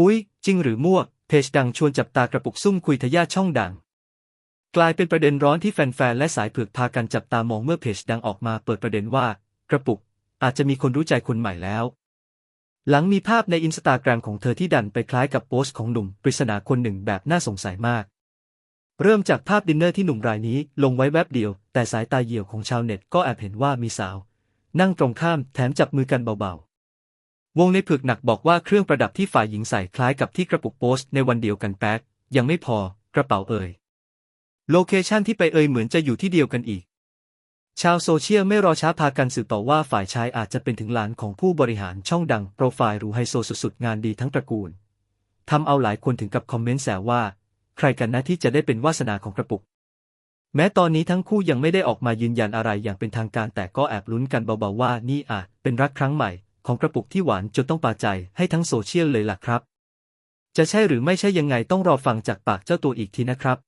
อุ๊ย จริงหรือมั่ว เพจดังชวนจับตากระปุกซุ่มคุยทะยาช่องดัง กลายเป็นประเด็นร้อนที่แฟนๆ และสายเผือกพากันจับตามองเมื่อเพจดังออกมาเปิดประเด็นว่า กระปุก อาจจะมีคนรู้ใจคนใหม่แล้ว หลังมีภาพในอินสตาแกรมของเธอที่ดันไปคล้ายกับโพสต์ของหนุ่มปริศนาคนหนึ่งแบบน่าสงสัยมาก เริ่มจากภาพดินเนอร์ที่หนุ่มรายนี้ลงไว้แวบเดียว แต่สายตาเหี่ยวของชาวเน็ตก็แอบเห็นว่ามีสาว นั่งตรงข้ามแถมจับมือกันเบาๆ วงในเผือกหนักบอกว่าเครื่องประดับที่ฝ่ายหญิงใส่คล้ายกับที่กระปุกโพสต์ในวันเดียวกันแป๊กยังไม่พอกระเป๋าเอ่ย โลเคชันที่ไปเอ่ยเหมือนจะอยู่ที่เดียวกันอีก ชาวโซเชียลไม่รอช้าพากันสืบต่อว่าฝ่ายชายอาจจะเป็นถึงหลานของผู้บริหารช่องดังโปรไฟล์หรูไฮโซสุดๆงานดีทั้งตระกูลทำเอาหลายคนถึงกับคอมเมนต์แซวว่า ใครกันนะที่จะได้เป็นวาสนาของกระปุก แม้ตอนนี้ทั้งคู่ยังไม่ได้ออกมายืนยันอะไรอย่างเป็นทางการแต่ก็แอบลุ้นกันเบาๆว่านี่อาจเป็นรักครั้งใหม่ ของกระปุกที่หวานจนต้องปาใจให้ทั้งโซเชียลเลยล่ะครับ จะใช่หรือไม่ใช่ยังไงต้องรอฟังจากปากเจ้าตัวอีกทีนะครับ